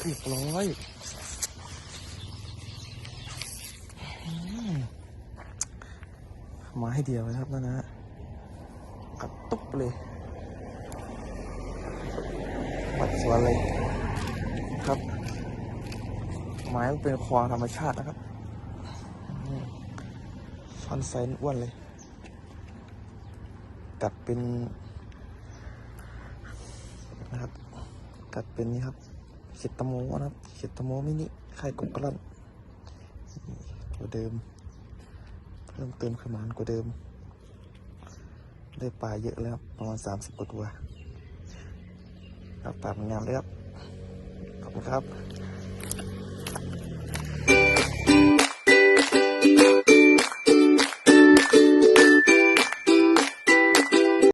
เร้อยมาให้เดียวนะครับนั่นนะฮะกัดตุ๊บเลยบัดสวนเลยครับ ไม้เป็นควางธรรมชาตินะครับฟันไซน์อ้วนเลย กัดเป็นนะครับ กัดเป็นนี่ครับ เข็ดตะโมนะครับเข็ดตะโมมินิไข่กบกระลันนี่ตัวเดิม เพิ่มเติมขมานกว่าเดิม ได้ปลาเยอะแล้วครับประมาณสามสิบกว่าตัวครับปลามันงามเลยครับ ขอบคุณครับ